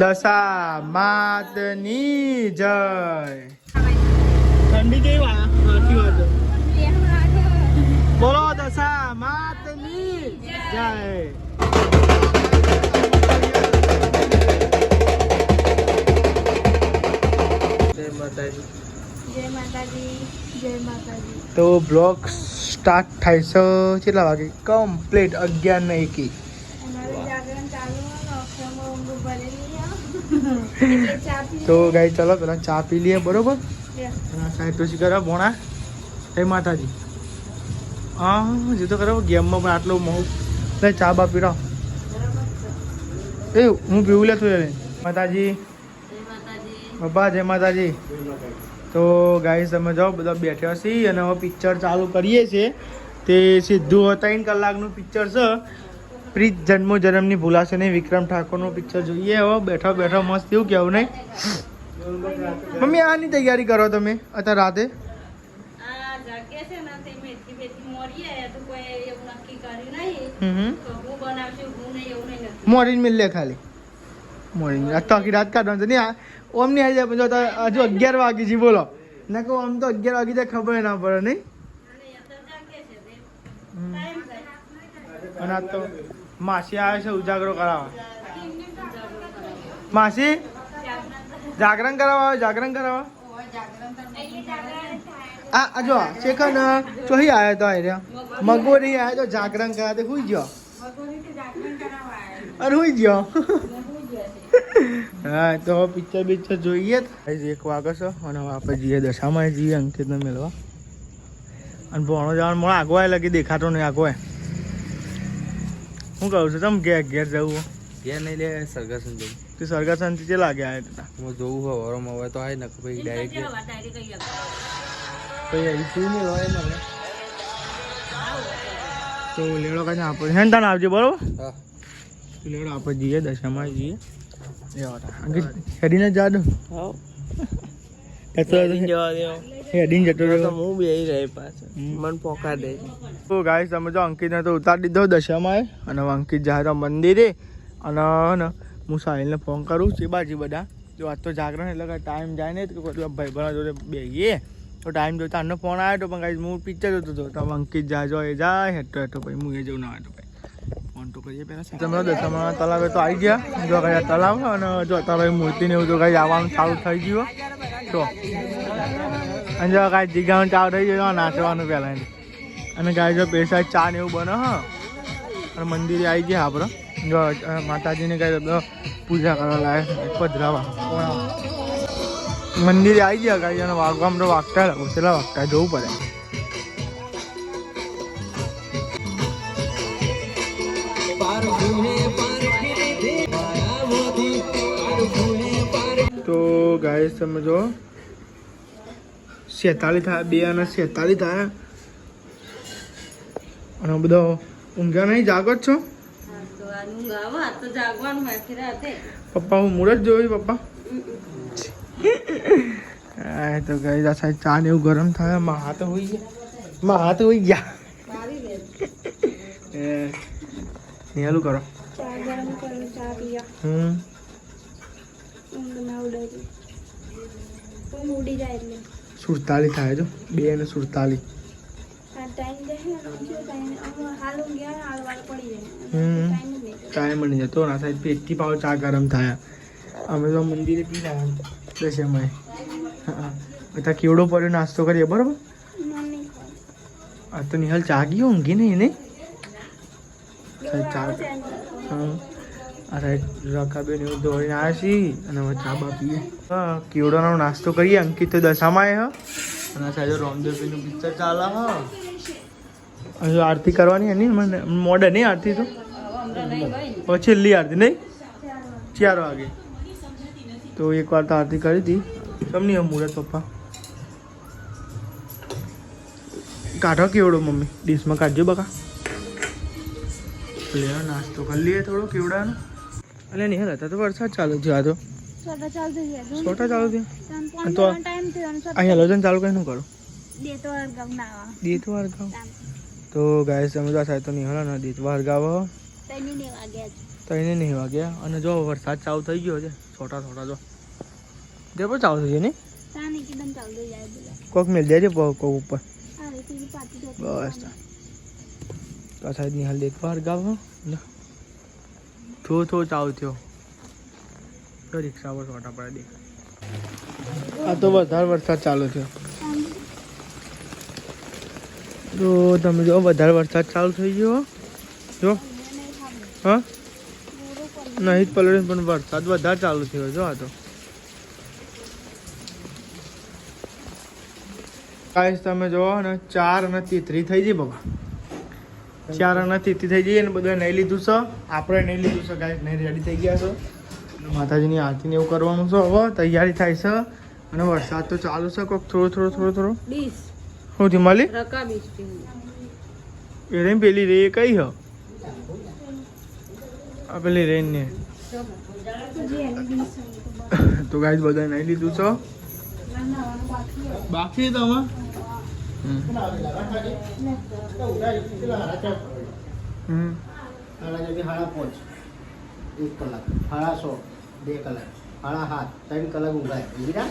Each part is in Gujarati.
દશા માતની જય. ઠંડી કેવી વા સાચી વાત બોલો દશા માતની જય. જય માતાજી. જય માતાજી જય માતાજી. તો બ્લોગ સ્ટાર્ટ થાય છે કેટલા વાગે? કમ્પ્લીટ અગિયાર ને એકી અમારું જાગરણ ચાલુ હોય અક્ષરમાં ઊંઘ ભરેલી હોય. એટલે ચા પી તો ગાઈ ચાલો પેલા ચા પી લઈએ બરોબર? સાહેબ પછી કરો ભોણા. હે માતાજી. હા જે તો કરો ગેમમાં પણ આટલો મહુ. લે ચા બા પીરો. એ હું પીવું લે તું માતાજી. બાપા જય માતાજી. તો ગાઈસ તમે જાઓ બધા બેઠા છીએ અને હવે પિક્ચર ચાલુ કરીએ છીએ. તે સીધું ત્રણ કલાકનું પિક્ચર છે. પ્રીત જન્મો જન્મની ભૂલાશે નહીં. વિક્રમ ઠાકોરનું પિક્ચર જોઈએ હવે બેઠો બેઠો મસ્ત એવું કેવું નહીં? મમ્મી આની તૈયારી કરો તમે અત્યારે રાતે. મિલ લે ખાલી. મોર્નિંગ તો આખી રાત કાઢવાનું નહીં ઓમ નહીં આવી જાય હજુ અગિયાર વાગી છે બોલો. ના કહું આમ તો અગિયાર વાગી જાય ખબર ના પડે નહીં? અને આ તો માસી આવે છે ઉજાગરો કરાવવા. માસી? જાગરણ કરાવવા આવે, જાગરણ કરાવવા? આ જો, શેખર ચોહી આવ્યો તો આયરે. મગોરી આવ્યો તો જાગરણ કરાવે. હુઈ ગયો. અરે હુઈ ગયો. હા, તો પિક્ચર બિક્ચર જોઈએ એક વાગે છે અને હવે આપણે જઈએ દશામાં જઈએ અંકિતને મેળવા. અને ભણો જવાનું. મળે આગવાય આવે લગી, દેખાતો નહીં આગો આવે હું કહું છું તમે ઘેર ઘેર જવું? ઘેર નહીં લે સરગાસન જવું. તું સરગાસનથી જે લાગે આવે તા હું જોવું હોય વરોમાં હોય તો આય નક પછી ડાયરેક્ટ હવા ડાયરેક્ટ કઈ કોઈ નહીં હોય મને તો લેડો કાંઈ આપો. હેન તાને આવજે બરોબર? હા. તો લેડો આપણે જઈએ દશામાં જઈએ. અંકિત હેડીને જા દો હેડીને જતો રહ્યો. હું બે રહી પાસે મન પોકા દે. તો ગાઈસ તમે જો અંકિતને તો ઉતારી દીધો દશામાં અને અંકિત જાય મંદિરે. અને હું સાહિલને ફોન કરું છે બાજી બધા. જો આજ તો જાગરણ એટલે કાંઈ ટાઈમ જાય ને તો કોઈ ભાઈ બના જોડે બેહીએ. તો ટાઈમ જોતા આનો ફોન આવ્યો તો પણ કાંઈ હું પિક્ચર જોતો હતો. તો અંકિત જાય જો એ જાય હેઠો હેઠો ભાઈ હું એ જવું ના હતો ભાઈ ફોન તો કરીએ પહેલાં તમે દશામાં તલાવે તો આવી ગયા. જો કાંઈ તલાવ અને જો તારા મૂર્તિ ને એવું તો કાંઈ આવવાનું ચાલુ થઈ ગયું તો. અને જો કાંઈ જીગાઉન ચાવ થઈ ગયો નાચવાનું પહેલાં અને ગાય જો પૈસા ચા ને એવું બને, હા. અને મંદિરે આવી ગયા આપણે જો માતાજીની તો પૂજા કરવા લાગે પધરાવા મંદિરે આવી ગયા કાંઈ અને વાગવામાં તો વાગતા લાગુ કેટલા વાગતા જોવું પડે. તો ગાય તમે છેતાલીસ થાય બે અને સેતાલી થાય અને બધો ઊંઘ્યા નહીં? જાગો જ છો? પપ્પા, હું મૂળ જ જોયું પપ્પા. હા તો ગઈ આ સાહેબ ચા ને એવું ગરમ થાયમાં હાથ હોઈ ગયા. માં હાથ હોઈ ગયા. એ, નિહાલું કરો. હમ. ઉડી જાય એટલે. સુડતાલીસ થાય જો. બે અને સુડતાલીસ. ટાઈમ જશે ને શું ટાઈમ અમે હાલ ઊંઘ્યા ને હાલ વાર પડી જાય. હમ. ટાઈમ જ નહીં. ટાઈમ મળી જતો. ના સાહેબ પેટથી પાવ ચા ગરમ થયા. અમે તો મંદિરે પી રહ્યા દશામાં હા બધા કેવડો પડ્યો નાસ્તો કરીએ બરોબર. આ તો નિહાલ જાગી ઊંઘી નહીં એને ચા આવે હા અરે રકાબેન એવું દોડીને આવ્યા છીએ અને હવે ચા બા પીએ કેવડોનો નાસ્તો કરીએ, અંકિત તો દશામાં હ અને સાહેબ રોમદેવપીનું પિક્ચર ચાલે, હ. હજુ આરતી કરવાની એની? મને મોડે નહીં આરતી તો? છેલ્લી આરતી નહીં? ચાર વાગે. તો એક વાર તો આરતી કરી હતી. કેમની મુહૂર્ત પપ્પા? કાઢો કેવડો, મમ્મી? ડીશમાં કાઢજો બકા. લે, નાસ્તો કરી લઈએ થોડો કેવડાનો. અલે નહીં હતા તો વરસાદ ચાલુ થયો આ તો. છોટા ચાલુ થયો. ત્રણ તો- અહીંયા લોજન ચાલુ કઈ શું કરો? ના આવે. દેતવાર ગાવ તો ગાય સમજા થાય તો નિહાળો ના દેતવાર ગાવ તઈને ને વાગ્યા તઈને નહીં વાગ્યા. અને જો વરસાદ ચાલુ થઈ ગયો છે છોટા છોટા જો. જે પણ ચાલુ થઈ ગયો નહીં? કોક મેળ દેજે કોક ઉપર. બસ તો સાહેબ નિહાલ દેખ બહાર ગાવ થોડો થો ચાવ થયો. તો રિક્ષા પર છોટા પડે આ તો વધારે વરસાદ ચાલુ થયો. તો તમે જો વધારે વરસાદ ચાલુ થઈ ગયો જો. હા. નહીં જ પલળે પણ વરસાદ વધારે ચાલુ થયો જો આ તો. ગાઈસ તમે જોવો ને, ચાર અને તીતરી થઈ ગઈ બાબા ચાર નથી તીતરી થઈ ગઈ ને બધા નહીં લીધું છે. આપણે નહીં લીધું છે કાંઈક નહીં રેડી થઈ ગયા છો. માતાજીની આરતી ને એવું કરવાનું છે. હવે તૈયારી થાય છે અને વરસાદ તો ચાલુ છે કોક થોડો થોડો થોડો થોડો. થી મળી એ પેલી રે કઈ હ? આ પેલી રેન ને. તો ગાઈસ બધા નહીં લીધું છે. બાકી તમે સાડા જગ્યાએ સાડા એક કલાક સાડા સો બે કલાક સાડા સાત ત્રણ કલાક ઊંઘાય બીજા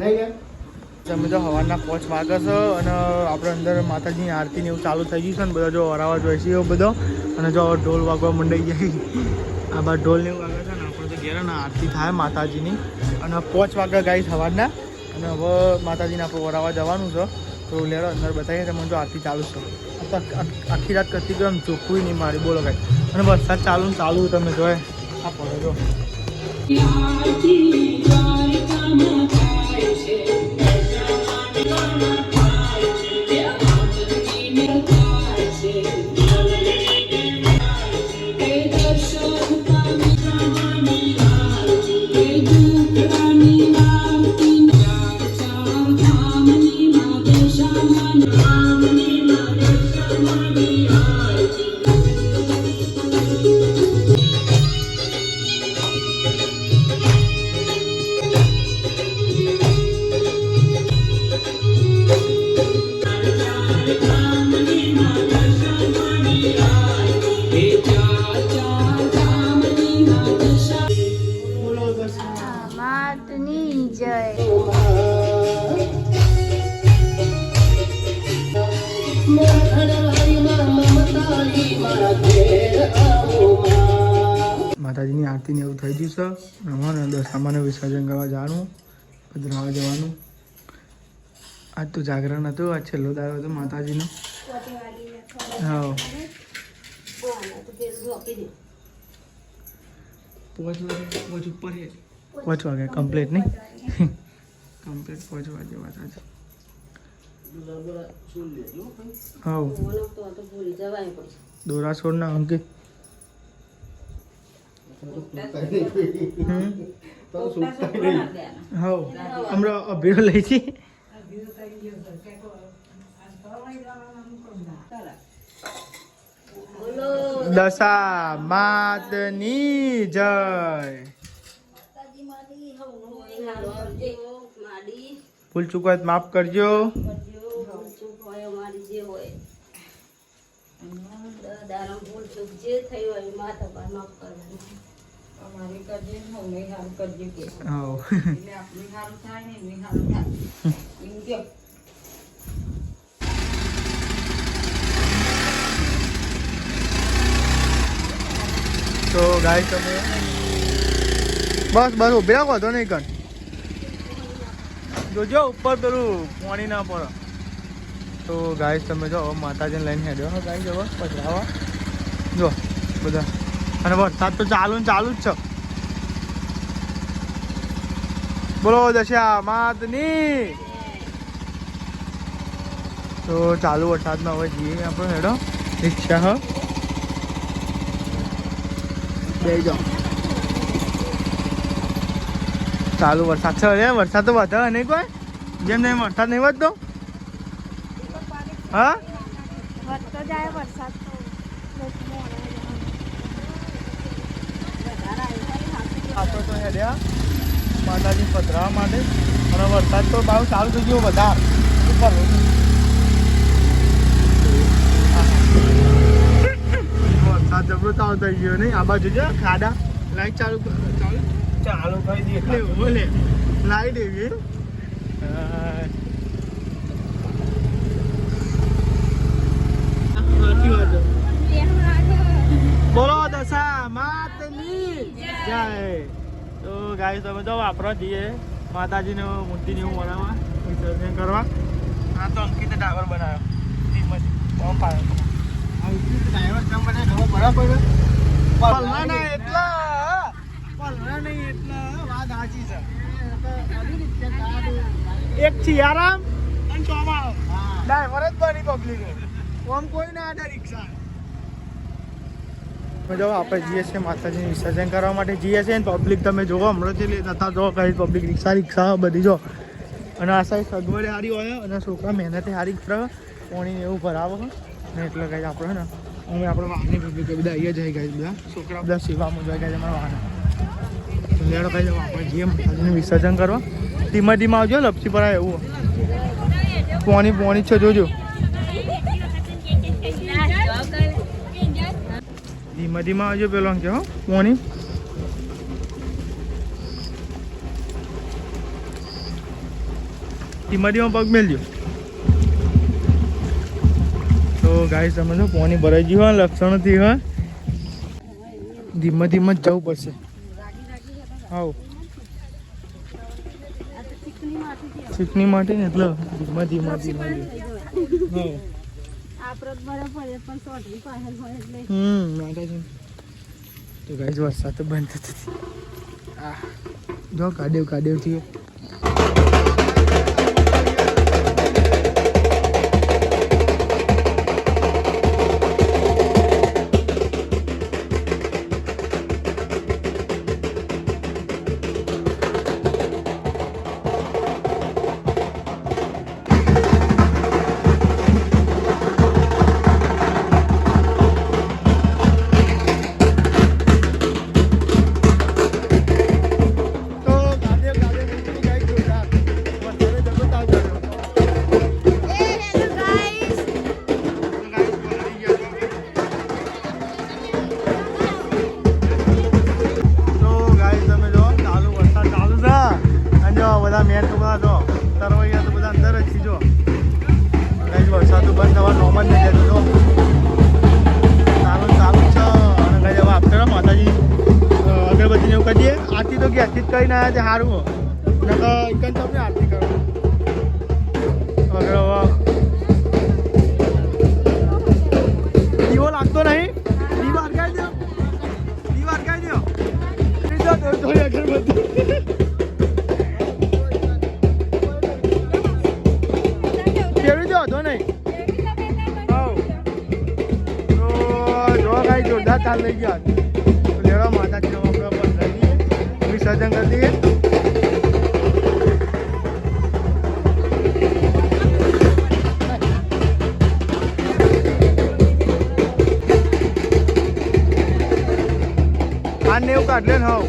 નહીં તમે જો સવારના પાંચ વાગે છે અને આપણે અંદર માતાજીની આરતી ને એવું ચાલુ થઈ ગયું છે ને બધા જો અરાવા જોઈએ છે બધો. અને જો ઢોલ વાગવા મંડાઈ જાય આ બાદ ઢોલ ને એવું વાગે છે ને આપણે ઘેર આરતી થાય માતાજીની. અને પોચ વાગે ગાઈ સવારના અને હવે માતાજીને આપણે વરાવા જવાનું છે. તો લેડો, અંદર બતાવીએ તમને જો આરતી ચાલુ છે. આખી રાત કરતી ગયો એમ ચોખ્ખું નહીં મારી, બોલો કાંઈ અને વરસાદ ચાલુ ચાલુ તમે જોયે. આ પડે જો. માટની માતાજીની આરતી ને એવું થઈ ગયું છે. હવે અંદર સામાન્ય વિસર્જન કરવા જવાનું પધરાવા જવાનું. આજ તો જાગરણ હતું આજ છેલ્લો દાડો હતો માતાજીનો. હા. પાંચ વાગે કમ્પ્લીટ નહીં? કમ્પ્લીટ પાંચ વાગે માતાજી. દોરા છોડના અંકિત હમ? હા હમણાં અભિરો લઈ છી. દશા માતની જય. ભૂલ ચૂકવાત માફ કરજો. દારૂ ભૂલ ચૂક જે થયું હોય માતા પર માફ કરવાની. અમારી કરજે અમે સારું કરજે કે. એટલે આપણે સારું થાય ને એમને સારું થાય. એમ કે તો ગાય તમે? બસ બસ ઊભી રાખો તો નહીં કણ જોજો ઉપર પેલું પાણી ના પડે તો ગાય તમે જો માતાજીને લઈને હેડ્યો. હો ગાય જવા પધરાવા. જો, બધા. અને વરસાદ તો ચાલુ ને ચાલુ જ છે. બોલો, દશા માતની. તો ચાલુ વરસાદમાં હવે જઈએ આપણે હેડો. રિક્ષા, હ. જાઓ ચાલુ વરસાદ છે અરે, વરસાદ તો વધારે નહીં કોઈ. જેમ નહીં વરસાદ નહીં વધતો. હા? વધતો જાય વરસાદ તો આટો તો હેડ્યા માતાજી પધરાવા માટે. અને વરસાદ તો બહુ ચાલુ થઈ ગયો વધારે. ઉપર વરસાદ જબરો તાવ થઈ ગયો નહીં. આ બાજુ જો ખાડા. લાઈટ ચાલુ ચાલુ? ચાલુ કરી કઈ દે એટલે બોલે લાઈટ એવી. બોલો દશા. જય તો ગાય તમે તો વાપરો જઈએ. માતાજીને મૂર્તિને એવું બનાવવા વિસર્જન કરવા. આ તો અંકિત ડાવર બનાવ્યો. બહુ પાડ્યો ડ્રાઈવર કેમ બને ખબર બરાબર પલના ના એટલા. પલના નહીં એટલા. વાત સાચી છે. એક સિયારામ અને ચોમાળો ડ્રાઈવર જ બની પબ્લિક ઓમ કોઈ ના આડે રિક્ષા. જો આપણે જઈએ છીએ માતાજીનું વિસર્જન કરવા માટે. જઈએ ને પબ્લિક તમે જોવો હમણાં જે થતા જો કઈ પબ્લિક રિક્ષા રિક્ષા બધી જો. અને આ સાઈડ સગવડે સારી હોય અને છોકરા મહેનતે સારી કરે પોણી એવું ભરાવો. ને એટલે કઈ આપણે ને, અમે આપણે વાહની પબ્લિક બધા અહીંયા જઈ ગયા બધા. છોકરા બધા સેવામાં જોઈ ગયા અમારા વાહન. લેડો કઈ જવા આપણે જઈએ, માતાજીનું વિસર્જન કરવા. ધીમા ધીમા આવજો, લપસી પડાય એવું. પોણી પોણી છે, જોજો. ધીમા ધીમા આવજો પેલો કે હો. પોણી. ધીમા ધીમા પગ મેલજો તો ગાય તમે જો પોણી ભરાઈ ગયું હોય લક્ષણોથી હોય ધીમા ધીમા જ જવું પડશે. હાવ ચીકણી માટે એટલે ધીમા ધીમા ધીમા માતાજી તો ગાઈઝ વરસાદ તો બંધ થતી જો કાદેવ કાદેવ થયો બધા મેચ તો બધા જો તરવૈયા તો બધા અંદર જ જો. ગાઈસ વરસાદ તો બંધ થવા નોમ જ જતો જો સારું ચાલુ. છે અને કઈ હવે આપણે માતાજી? અગરબત્તીને એવું કરીએ આરતી તો ઘેરથી જ કરીને આવ્યા છે સારું ને તો એક જ તમને આરતી કરો અગર દીવો લાગતો નહીં? દીવો અટકાવી દો દીવો અટકાવી દો અગરબત્તી. કાંઈ લઈ ગયા લેવા માતાજી નો આપણે બંધાઈ દઈએ વિસર્જન કરી દઈએ આ નેવું કાઢ લે હવ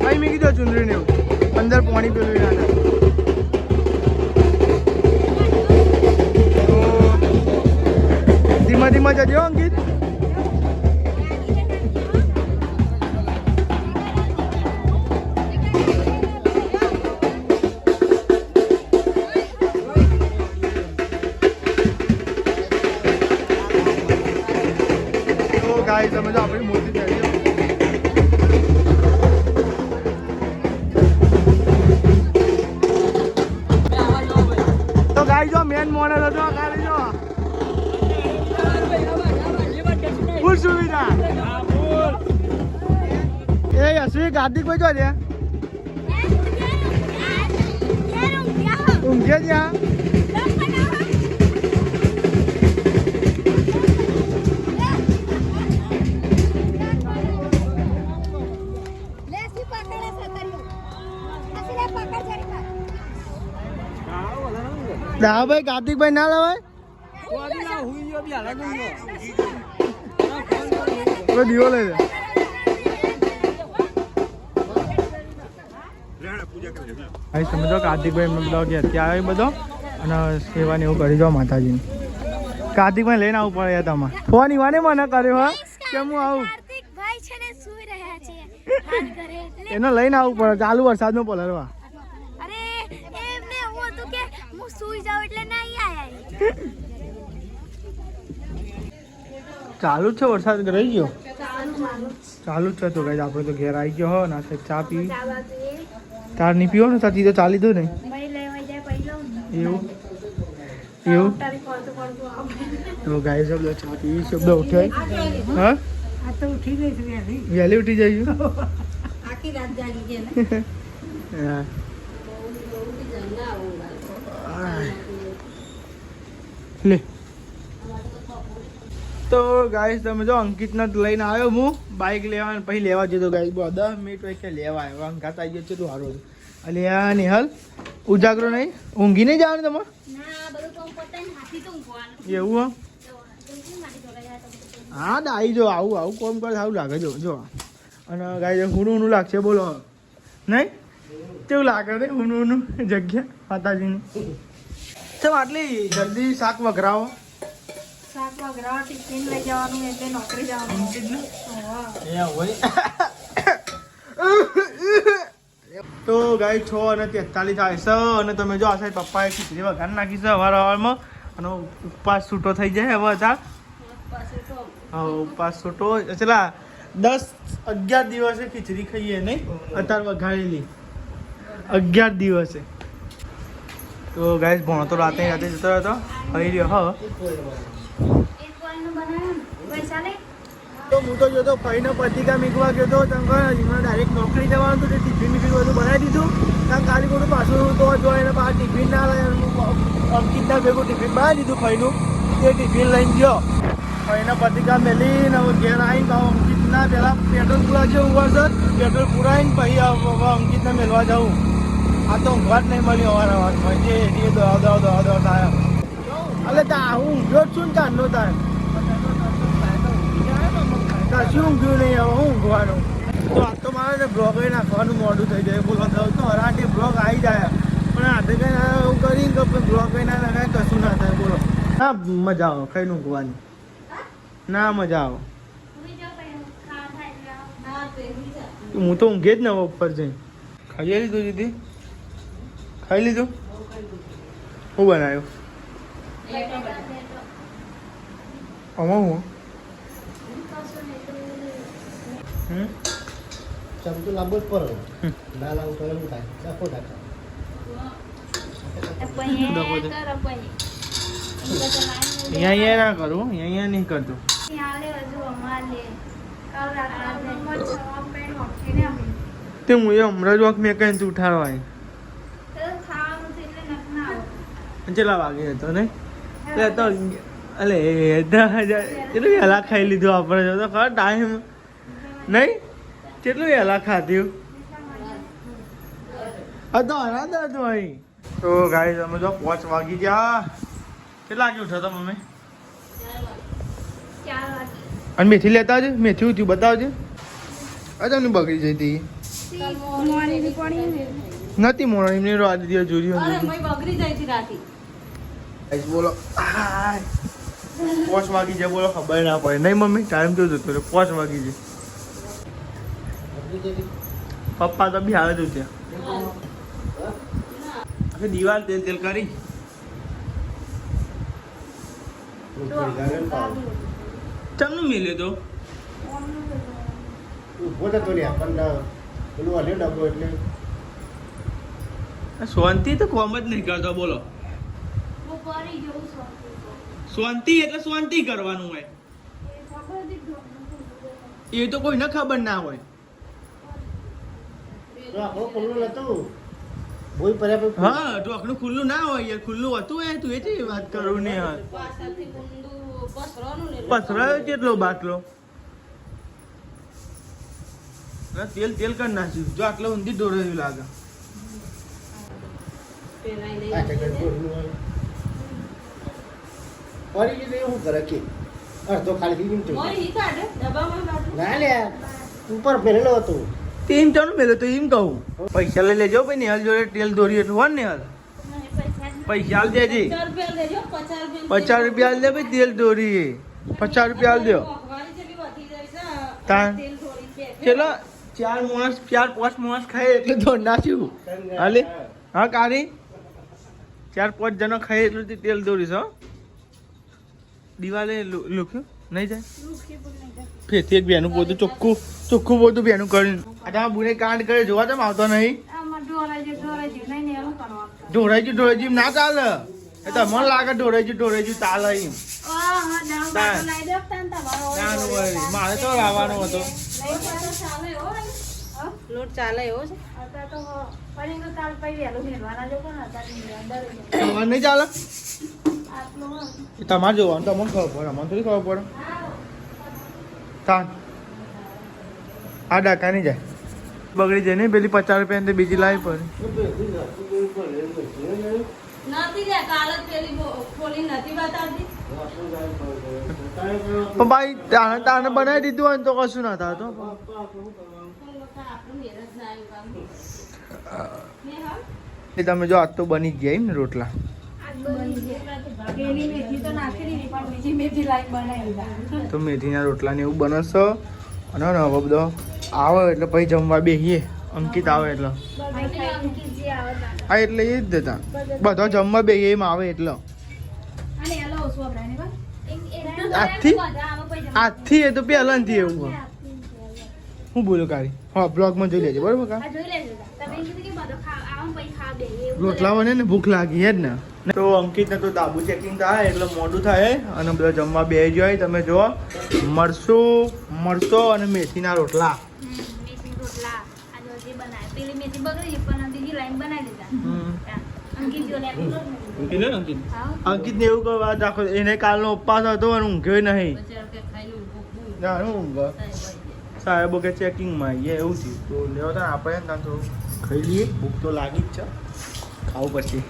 કઈ મેં કીધું ચુંદરી નેવું અંદર પાણી પેલું ના ધીમા ધીમા જજો અંકિત ગાય તમે જો આપણી મૂર્તિ ચડી તો ગાય જો મેન મોડલ હતો ગાડી જો. ફૂલ સુવિધા. એ યશવી હાર્દિક ભાઈ જો છે ઊંઘે ત્યાં દાભાઈ કાર્તિકભાઈ ના લવાય? દીવો લઈ લે. સમજો કાર્તિકભાઈ એમનો બધા અત્યારે આવે બધો અને સેવા ને એવું કરી દો માતાજીને. કાર્તિકભાઈ લઈને આવવું પડે તમારે. ફોન ઈવાને મને કર્યો હા? કે હું આવું? એને લઈને આવવું પડે. ચાલુ વરસાદનો પલરવા અરે એમને એવું હતું કે હું સુઈ જાઉં એટલે નહીં આયા ચાલુ જ છે વરસાદ રહી ગયો ચાલુ જ છે તો ગાઈ આપણે તો ઘેર આવી ગયો હો ના તો ચા પી ચાવા તો એ તાર નહીં પીવો ને તાથી તો ચાલી દો ને ભાઈ લેવા જાય પહેલો એવું? એવું? તારી પડતું પડતું આવ તો ગાય શબ્દ ચા પી શબ્દ ઉઠાય હા આ તો ઉઠી ગઈ છે વહેલી. વહેલી ઉઠી જઈશું આખી રાત જાગી ગઈ ને. હા. લે. તો ગાઈસ તમે જો અંકિતને લઈને આવ્યો હું. બાઇક લેવા અને પછી લેવા જતો ગાઈસ બહુ દસ મિનિટ પછી લેવા આવ્યો. અંકાત આવી ગયો છે તું હારો અલે આ નિહલ ઉજાગરો નહીં? ઊંઘી નહીં જવાનું તમારે? ના બધું તો તો ઊંઘવાનું. એવું હો હા ડાઈ જો આવું આવું કોમ કરે સારું લાગે જો જો. અને ગાય હુનું હુનું લાગશે બોલો. નહીં? કેવું લાગે નહીં હુનું હુનું જગ્યા માતાજીની? ચમ આટલી જલ્દી શાક વઘરાવો. શાક વાગ્યા ટિફિન લઈ જવાનું એટલે નોકરી જવાનું. તો ગાય છ અને તેતાલીસ થાય છે અને તમે જો આ સાઈડ પપ્પાએ ખીચડી વઘાર નાખી છે અવાર અવારમાં અને ઉપવાસ છૂટો થઈ જાય હવે હતા હા ઉપવાસ છૂટો. ચલા દસ અગિયાર દિવસે ખીચડી ખાઈએ નહીં? અત્યારે વઘારેલી. અગિયાર દિવસે. તો ગાય ભણો તો રાતે રાતે જતો હતો ફરી રહ્યો હા. તો હું તો જોતો ફઈને પતિકા મીકવા ગયો તો તંકર હમણાં ડાયરેક્ટ નોકરી જવાનું હતું ટિફિન મીફિન બધું બનાવી દીધું. ત્યાં કાલી ખોટું પાછું તો જો પાછા ટિફિન ના લાવે અંકિતના ભેગું ટિફિન બનાવી દીધું ફઈનું તે ટિફિન લઈને ગયો. ફઈના પતિકા મેલીને ઘેર આવીને અંકિતના પહેલાં પેટ્રોલ પૂરા ઊભા છે પેટ્રોલ પૂરાવીને પછી અંકિતને મેળવા જાઉં. આ તો ઘર નહીં મળ્યો અવાર અવારમાં જે એ તો દવા દવા દવા થાય. અલે તા હું ઊંઘ્યો છું ને તારનો તાર. કશું ઊંઘ્યું નહીં હવે? હું ઊંઘવાનું? તો આ તો મારે ને બ્લોગ નાખવાનું મોડું થઈ જાય. બોલો, તો તો હરાટે બ્લોગ આવી જાય. પણ આજે કઈ એવું કરીને કે એ ના લગાય, કશું ના થાય, બોલો. ના, મજા આવે કઈ ઊંઘવાની. ના, મજા આવે. થાય. હા તો ઊંઘે જ ને ઉપર જઈને. ખાઈ લીધું દીદી? ખાઈ લીધું? શું બનાવ્યું? આમાં હું? હમ? ચમચું લાંબો જ પડે. ના લાવું તો એવું થાય. ડખો અહીંયા ના કરું અહીંયા અહીંયા નહીં કરતું. તે હું એ હમણાં જ વખત મેં કઈ ઉઠાડવાની ખાવાનું છે એટલે નખ ના આવો. કેટલા વાગે હતો ને? એટલે તો અલે દસ હજાર કેટલું વહેલા ખાઈ લીધું આપણે જો તો ખરા ટાઈમ નહીં? કેટલું વહેલા ખાધ્યું હતો તો હરાદ હતું અહીં. તો ગાઈ તમે જો પાંચ વાગી ગયા. કેટલા વાગે ઉઠો તો મમ્મી? અને મેથી લેતા આવજો મેથી ઉઠ્યું બતાવજો. તમને બગડી જઈ હતી. ને નથી મોણ એમને રાત દિવસ જોરી બગડી જાય છે રાતી. બોલો આય. વાગી જાય બોલો ખબર ના પડે નહીં મમ્મી ટાઈમ તો જતો રહ્યો પાંચ વાગી જાય પપ્પા તો બી આવે તો ત્યાં દિવાલ તેલ તેલ કરી ચમનું મેલ્યો તો ઊભો થતો ને આપણને પેલું હલ્યો ડબ્બો એટલે શાંતિ તો કોમ જ નહીં કરતો બોલો હું જવું શાંતિ એટલે શાંતિ કરવાનું હોય. એ તો કોઈને ખબર ના હોય. તો આપણું ખુલ્લું ના હોય યાર ખુલ્લું હતું એ તું એથી વાત કરું ને પસરાયો કેટલો બાટલો? તેલ તેલ કરી નાખ્યું. જો આટલો ઊંધી દોરાયું લાગે. પડી ગયું તો એ શું કરે કે. અડધો ખાલી ડબ્બામાં બાટલું ના લે ઉપર પહેરેલો હતો. તેમ ચાલો મેલો તો એમ કહું. પૈસા લઈ લેજો ભાઈ નિહાલ જોડે તેલ દોરી એટલું હોય ને હાલ પૈસા આલ દેજે. પચાસ રૂપિયા આલ દે ભાઈ તેલ દોરી પચાસ રૂપિયા આલ દો. તાન. તેલ ચલો ચાર માણસ ચાર પાંચ માણસ ખાય એટલે દોડ નાખ્યું. હાલે? હા કારી? ચાર પાંચ જણા ખાય એટલું તે તેલ દોરીશ હો. દિવાલે લુખ્યું? નહીં જાય? ફેરથી એક બેનું પોતું ચોખ્ખું ચોખ્ખું પોતું બેનું કર્યું આ તમારા બુને કાંડ કરે જોવા તમે આવતો નહીં? ઢોરાઈ ગયું, ગયું. ઢોરાઈજી ના ચાલે. એ તો મને લાગે ચાલે એમ. તાન તમારો હોય. નાનું જોડે. હોય. મારે તો લાવવાનો હતો. ચાલે? લોટ ચાલે એવો છે? તમારે નહીં ચાલે તમારે જોવાનું તમને ખબર પડે. અમને થોડી ખબર પડે. તાન આ ડાકા નહીં જાય. બગડી જાય નહીં પેલી પચાસ રૂપિયા ની બીજી લાવી પડે ભાઈ તાને તાને બનાવી દીધું હોય ને તો કશું ના થાય એ તમે જો આજ તો બની જ ગયા એમ ને રોટલા. તો મેથીના રોટલા ને એવું બનાવશો? અને ને હવે બધો આવે એટલે પછી જમવા બેસીએ અંકિત આવે એટલે. હા એટલે એ જ દેતા બધા જમવા બેસીએ એમ આવે એટલે? આજથી. આજથી એ તો પેલાથી એવું હું બોલું કાઢી હા બ્લોગમાં જોઈ લેજે બરોબર કા? જોઈ લેજો. રોટલા બને ને ભૂખ લાગી હે જ ને તો અંકિત ને તો દાબુ ચેકિંગ થાય એટલે મોડું થાય અને બધા જમવા બે જાય તમે જો મરસું મરસો અને મેથીના રોટલા હમ, રોટલા. આ જો જે બનાવે. પેલી મેથી બગડી ગઈ પણ બીજી લાઈન બનાવી દીધા અંકિત ને આપી દો ને. અંકિત ને અંકિત હા. અંકિત ને એવું કહો વાત રાખો એને કાલનો ઉપવાસ હતો અને ઊંઘ્યો નહીં ના ઊંઘ સાહેબો કે ચેકિંગમાં આવીએ એવું થયું તો લેવો તો આપણે તો ખાઈ લઈએ ભૂખ તો લાગી જ છે. ખાવું પછી.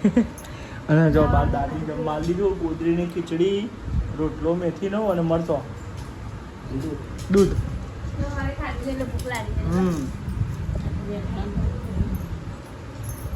અને જો બાર દાદી જમવા લીધું ગોદરીની ખીચડી રોટલો મેથીનો અને મરચો. દૂધ. તો મારે ખાધી છે એટલે ભૂખ લાગી જાય. હમ.